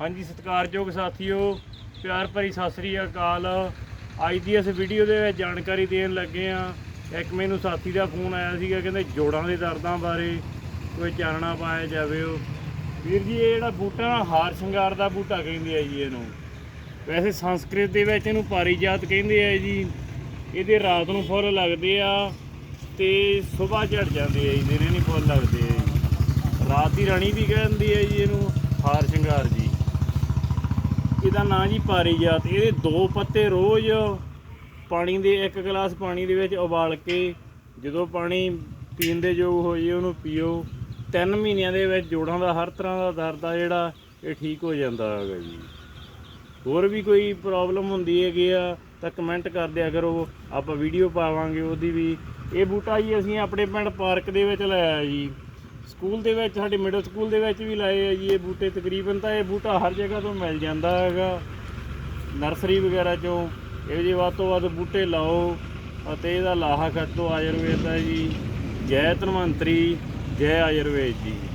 ਹਾਂਜੀ, ਸਤਿਕਾਰਯੋਗ ਸਾਥੀਓ, ਪਿਆਰ ਭਰੀ ਸਤਿ ਸ੍ਰੀ ਅਕਾਲ। ਅੱਜ ਦੀ ਇਸ ਵੀਡੀਓ ਦੇ ਵਿੱਚ ਜਾਣਕਾਰੀ ਦੇਣ ਲੱਗੇ ਆ ਇੱਕ ਮੈਨੂੰ ਸਾਥੀ ਦਾ ਫੋਨ ਆਇਆ ਸੀਗਾ, ਕਹਿੰਦੇ ਜੋੜਾਂ ਦੇ ਦਰਦਾਂ ਬਾਰੇ ਕੋਈ ਚਾਨਣਾ ਪਾਇਆ ਜਾਵੇ ਉਹ। ਵੀਰ ਜੀ, ਇਹ ਜਿਹੜਾ ਬੂਟਾ ਹਾਰ ਸ਼ਿੰਗਾਰ ਦਾ ਬੂਟਾ ਕਹਿੰਦੇ ਆ ਜੀ ਇਹਨੂੰ। ਵੈਸੇ ਸੰਸਕ੍ਰਿਤ ਦੇ ਵਿੱਚ ਇਹਨੂੰ ਪਾਰੀਜਾਤ ਕਹਿੰਦੇ ਆ ਜੀ। ਇਹਦੇ ਰਾਤ ਨੂੰ ਫੁੱਲ ਲੱਗਦੇ ਆ ਤੇ ਸਵੇਰ ਝੜ ਜਾਂਦੇ ਆ ਜੀ, ਦਿਨੇ ਨਹੀਂ ਫੁੱਲ ਲੱਗਦੇ। ਆ ਰਾਤ ਦੀ ਰਾਣੀ ਵੀ ਕਹਿੰਦੀ ਹੈ ਜੀ ਇਹਨੂੰ। ਇਹਦਾ ਨਾਂ ਜੀ ਪਾਰੀਜਾਤ ਇਹਦੇ ਦੋ ਪੱਤੇ ਰੋਜ਼ ਪਾਣੀ ਦੇ, ਇੱਕ ਗਲਾਸ ਪਾਣੀ ਦੇ ਵਿੱਚ ਉਬਾਲ ਕੇ ਜਦੋਂ ਪਾਣੀ ਪੀਣ ਦੇ ਯੋਗ ਹੋ ਜੇ ਉਹਨੂੰ ਪੀਓ। ਤਿੰਨ ਮਹੀਨਿਆਂ ਦੇ ਵਿੱਚ ਜੋੜਾਂ ਦਾ, ਹਰ ਤਰ੍ਹਾਂ ਦਾ ਦਰਦ ਆ ਜਿਹੜਾ, ਇਹ ਠੀਕ ਹੋ ਜਾਂਦਾ ਹੈਗਾ ਜੀ। ਹੋਰ ਵੀ ਕੋਈ ਪ੍ਰੋਬਲਮ ਹੁੰਦੀ ਹੈਗੀ ਆ, ਤਾਂ ਕਮੈਂਟ ਕਰ ਦਿਆ ਕਰੋ। ਆਪਾਂ ਵੀਡੀਓ ਪਾਵਾਂਗੇ ਉਹਦੀ ਵੀ। ਇਹ ਬੂਟਾ ਜੀ ਅਸੀਂ ਆਪਣੇ ਪਿੰਡ ਪਾਰਕ ਦੇ ਵਿੱਚ ਲਾਇਆ ਜੀ। ਸਕੂਲ ਦੇ ਵਿੱਚ, ਸਾਡੇ ਮਿਡਲ ਸਕੂਲ ਦੇ ਵਿੱਚ ਵੀ ਲਾਏ ਆ ਜੀ ਇਹ ਬੂਟੇ। ਤਕਰੀਬਨ ਤਾਂ ਇਹ ਬੂਟਾ ਹਰ ਜਗ੍ਹਾ ਤੋਂ ਮਿਲ ਜਾਂਦਾ ਹੈਗਾ। ਨਰਸਰੀ ਵਗੈਰਾ ਚੋਂ ਇਹੋ ਜਿਹੇ ਵੱਧ ਤੋਂ ਵੱਧ ਬੂਟੇ ਲਾਓ ਅਤੇ ਇਹਦਾ ਲਾਹਾ ਕੱਟੋ ਆਯੁਰਵੇਦ ਦਾ ਜੀ। ਜੈ ਧਨਵੰਤਰੀ, ਜੈ ਆਯੁਰਵੇਦ ਜੀ।